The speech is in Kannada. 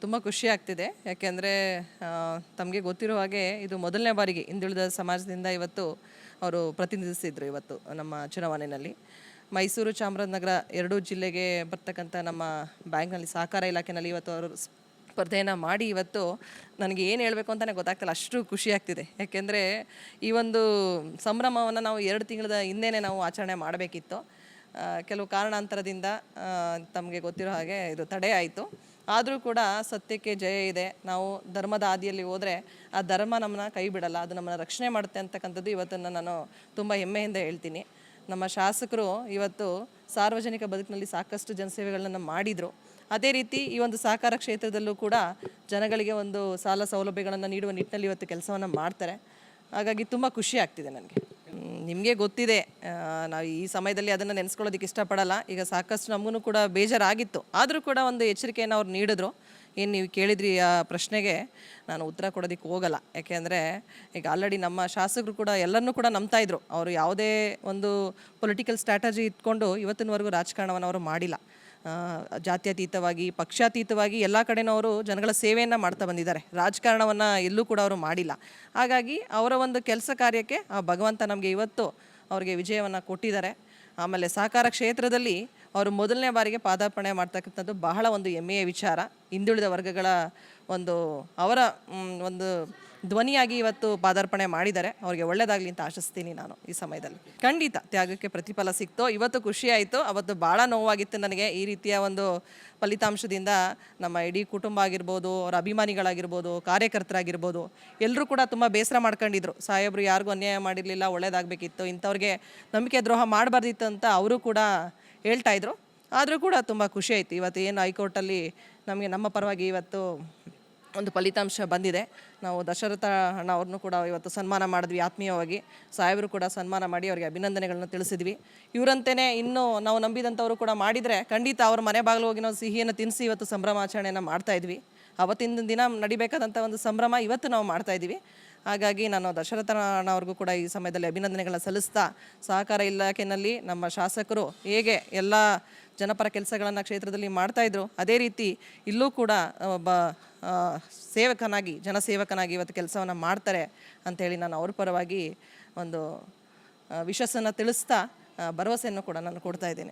ತುಂಬ ಖುಷಿ ಆಗ್ತಿದೆ. ಯಾಕೆಂದರೆ ತಮಗೆ ಗೊತ್ತಿರೋ ಹಾಗೆ ಇದು ಮೊದಲನೇ ಬಾರಿಗೆ ಹಿಂದುಳಿದ ಸಮಾಜದಿಂದ ಇವತ್ತು ಅವರು ಪ್ರತಿನಿಧಿಸಿದ್ರು ಇವತ್ತು ನಮ್ಮ ಚುನಾವಣೆಯಲ್ಲಿ. ಮೈಸೂರು ಚಾಮರಾಜನಗರ ಎರಡೂ ಜಿಲ್ಲೆಗೆ ಬರ್ತಕ್ಕಂಥ ನಮ್ಮ ಬ್ಯಾಂಕ್ನಲ್ಲಿ ಸಹಕಾರ ಇಲಾಖೆಯಲ್ಲಿ ಇವತ್ತು ಅವರು ಸ್ಪರ್ಧೆಯನ್ನು ಮಾಡಿ ಇವತ್ತು ನನಗೆ ಏನು ಹೇಳಬೇಕು ಅಂತಲೇ ಗೊತ್ತಾಗ್ತಿಲ್ಲ. ಅಷ್ಟು ಖುಷಿ ಆಗ್ತಿದೆ. ಯಾಕೆಂದರೆ, ಈ ಒಂದು ಸಂಭ್ರಮವನ್ನು ನಾವು ಎರಡು ತಿಂಗಳ ಹಿಂದೆನೇ ನಾವು ಆಚರಣೆ ಮಾಡಬೇಕಿತ್ತು. ಕೆಲವು ಕಾರಣಾಂತರದಿಂದ ತಮಗೆ ಗೊತ್ತಿರೋ ಹಾಗೆ ಇದು ತಡೆ ಆಯಿತು. ಆದರೂ ಕೂಡ ಸತ್ಯಕ್ಕೆ ಜಯ ಇದೆ. ನಾವು ಧರ್ಮದ ಹಾದಿಯಲ್ಲಿ ಹೋದರೆ ಆ ಧರ್ಮ ನಮ್ಮನ್ನ ಕೈ ಬಿಡಲ್ಲ. ಅದು ನಮ್ಮನ್ನ ರಕ್ಷಣೆ ಮಾಡುತ್ತೆ ಅಂತಕ್ಕಂಥದ್ದು ಇವತ್ತನ್ನು ನಾನು ತುಂಬ ಹೆಮ್ಮೆಯಿಂದ ಹೇಳ್ತೀನಿ. ನಮ್ಮ ಶಾಸಕರು ಇವತ್ತು ಸಾರ್ವಜನಿಕ ಬದುಕಿನಲ್ಲಿ ಸಾಕಷ್ಟು ಜನಸೇವೆಗಳನ್ನು ಮಾಡಿದರು. ಅದೇ ರೀತಿ ಈ ಒಂದು ಸಹಕಾರ ಕ್ಷೇತ್ರದಲ್ಲೂ ಕೂಡ ಜನಗಳಿಗೆ ಒಂದು ಸಾಲ ಸೌಲಭ್ಯಗಳನ್ನು ನೀಡುವ ನಿಟ್ಟಿನಲ್ಲಿ ಇವತ್ತು ಕೆಲಸವನ್ನು ಮಾಡ್ತಾರೆ. ಹಾಗಾಗಿ ತುಂಬ ಖುಷಿ ಆಗ್ತಿದೆ ನನಗೆ. ನಿಮಗೆ ಗೊತ್ತಿದೆ ನಾವು ಈ ಸಮಯದಲ್ಲಿ ಅದನ್ನು ನೆನೆಸ್ಕೊಳ್ಳೋದಕ್ಕೆ ಇಷ್ಟಪಡಲ್ಲ. ಈಗ ಸಾಕಷ್ಟು ನಮಗೂ ಕೂಡ ಬೇಜಾರಾಗಿತ್ತು. ಆದರೂ ಕೂಡ ಒಂದು ಎಚ್ಚರಿಕೆಯನ್ನು ಅವ್ರು ನೀಡಿದ್ರು. ಏನು ನೀವು ಕೇಳಿದ್ರಿ ಆ ಪ್ರಶ್ನೆಗೆ? ನಾನು ಉತ್ತರ ಕೊಡೋದಕ್ಕೆ ಹೋಗಲ್ಲ. ಯಾಕೆಂದರೆ ಈಗ ಆಲ್ರೆಡಿ ನಮ್ಮ ಶಾಸಕರು ಕೂಡ ಎಲ್ಲರನ್ನೂ ಕೂಡ ನಂಬ್ತಾ ಇದ್ರು. ಅವರು ಯಾವುದೇ ಒಂದು ಪೊಲಿಟಿಕಲ್ ಸ್ಟ್ರಾಟಜಿ ಇಟ್ಕೊಂಡು ಇವತ್ತಿನವರೆಗೂ ರಾಜಕಾರಣವನ್ನು ಅವರು ಮಾಡಿಲ್ಲ. ಜಾತ್ಯತೀತವಾಗಿ, ಪಕ್ಷಾತೀತವಾಗಿ ಎಲ್ಲ ಅವರು ಜನಗಳ ಸೇವೆಯನ್ನು ಮಾಡ್ತಾ ಬಂದಿದ್ದಾರೆ. ರಾಜಕಾರಣವನ್ನು ಎಲ್ಲೂ ಕೂಡ ಅವರು ಮಾಡಿಲ್ಲ. ಹಾಗಾಗಿ ಅವರ ಒಂದು ಕೆಲಸ ಕಾರ್ಯಕ್ಕೆ ಆ ಭಗವಂತ ನಮಗೆ ಇವತ್ತು ಅವರಿಗೆ ವಿಜಯವನ್ನು ಕೊಟ್ಟಿದ್ದಾರೆ. ಆಮೇಲೆ ಸಹಕಾರ ಕ್ಷೇತ್ರದಲ್ಲಿ ಅವರು ಮೊದಲನೇ ಬಾರಿಗೆ ಪಾದಾರ್ಪಣೆ ಮಾಡ್ತಕ್ಕಂಥದ್ದು ಬಹಳ ಒಂದು ಹೆಮ್ಮೆಯ ವಿಚಾರ. ಹಿಂದುಳಿದ ವರ್ಗಗಳ ಒಂದು, ಅವರ ಒಂದು ಧ್ವನಿಯಾಗಿ ಇವತ್ತು ಪಾದಾರ್ಪಣೆ ಮಾಡಿದ್ದಾರೆ. ಅವರಿಗೆ ಒಳ್ಳೆಯದಾಗಲಿ ಅಂತ ಆಶಿಸ್ತೀನಿ ನಾನು ಈ ಸಮಯದಲ್ಲಿ. ಖಂಡಿತ ತ್ಯಾಗಕ್ಕೆ ಪ್ರತಿಫಲ ಸಿಕ್ತು, ಇವತ್ತು ಖುಷಿಯಾಯಿತು ಅವತ್ತು ಭಾಳ ನೋವಾಗಿತ್ತು ನನಗೆ. ಈ ರೀತಿಯ ಒಂದು ಫಲಿತಾಂಶದಿಂದ ನಮ್ಮ ಇಡೀ ಕುಟುಂಬ ಆಗಿರ್ಬೋದು, ಅವರ ಅಭಿಮಾನಿಗಳಾಗಿರ್ಬೋದು, ಕಾರ್ಯಕರ್ತರಾಗಿರ್ಬೋದು ಎಲ್ಲರೂ ಕೂಡ ತುಂಬ ಬೇಸರ ಮಾಡ್ಕೊಂಡಿದ್ರು. ಸಾಹೇಬರು ಯಾರಿಗೂ ಅನ್ಯಾಯ ಮಾಡಿರಲಿಲ್ಲ, ಒಳ್ಳೇದಾಗಬೇಕಿತ್ತು. ಇಂಥವ್ರಿಗೆ ನಂಬಿಕೆ ದ್ರೋಹ ಮಾಡಬಾರ್ದಿತ್ತು ಅಂತ ಅವರು ಕೂಡ ಹೇಳ್ತಾ ಇದ್ರು. ಆದರೂ ಕೂಡ ತುಂಬ ಖುಷಿ ಆಯಿತು. ಇವತ್ತು ಏನು ಹೈಕೋರ್ಟಲ್ಲಿ ನಮಗೆ ನಮ್ಮ ಪರವಾಗಿ ಇವತ್ತು ಒಂದು ಫಲಿತಾಂಶ ಬಂದಿದೆ. ನಾವು ದಶರಥ ಅಣ್ಣ ಅವ್ರನ್ನೂ ಕೂಡ ಇವತ್ತು ಸನ್ಮಾನ ಮಾಡಿದ್ವಿ ಆತ್ಮೀಯವಾಗಿ. ಸಾಹೇಬರು ಕೂಡ ಸನ್ಮಾನ ಮಾಡಿ ಅವರಿಗೆ ಅಭಿನಂದನೆಗಳನ್ನ ತಿಳಿಸಿದ್ವಿ. ಇವರಂತೆಯೇ ಇನ್ನೂ ನಾವು ನಂಬಿದಂಥವರು ಕೂಡ ಮಾಡಿದರೆ ಖಂಡಿತ ಅವ್ರ ಮನೆ ಬಾಗಿಲು ಹೋಗಿ ನಾವು ಸಿಹಿಯನ್ನು ತಿನ್ನಿಸಿ ಇವತ್ತು ಸಂಭ್ರಮಾಚರಣೆಯನ್ನು ಮಾಡ್ತಾ ಇದ್ವಿ. ಅವತ್ತಿನ ದಿನ ನಡಿಬೇಕಾದಂಥ ಒಂದು ಸಂಭ್ರಮ ಇವತ್ತು ನಾವು ಮಾಡ್ತಾ ಇದ್ದೀವಿ. ಹಾಗಾಗಿ ನಾನು ದಶರಥನವ್ರಿಗೂ ಕೂಡ ಈ ಸಮಯದಲ್ಲಿ ಅಭಿನಂದನೆಗಳನ್ನ ಸಲ್ಲಿಸ್ತಾ ಸಹಕಾರ ಇಲಾಖೆಯಲ್ಲಿ ನಮ್ಮ ಶಾಸಕರು ಹೇಗೆ ಎಲ್ಲ ಜನಪರ ಕೆಲಸಗಳನ್ನು ಕ್ಷೇತ್ರದಲ್ಲಿ ಮಾಡ್ತಾಯಿದ್ರು ಅದೇ ರೀತಿ ಇಲ್ಲೂ ಕೂಡ ಒಬ್ಬ ಸೇವಕನಾಗಿ, ಜನಸೇವಕನಾಗಿ ಇವತ್ತು ಕೆಲಸವನ್ನು ಮಾಡ್ತಾರೆ ಅಂಥೇಳಿ ನಾನು ಅವ್ರ ಪರವಾಗಿ ಒಂದು ವಿಶ್ವಾಸನ ತಿಳಿಸ್ತಾ ಭರವಸೆಯನ್ನು ಕೂಡ ನಾನು ಕೊಡ್ತಾ ಇದ್ದೇನೆ.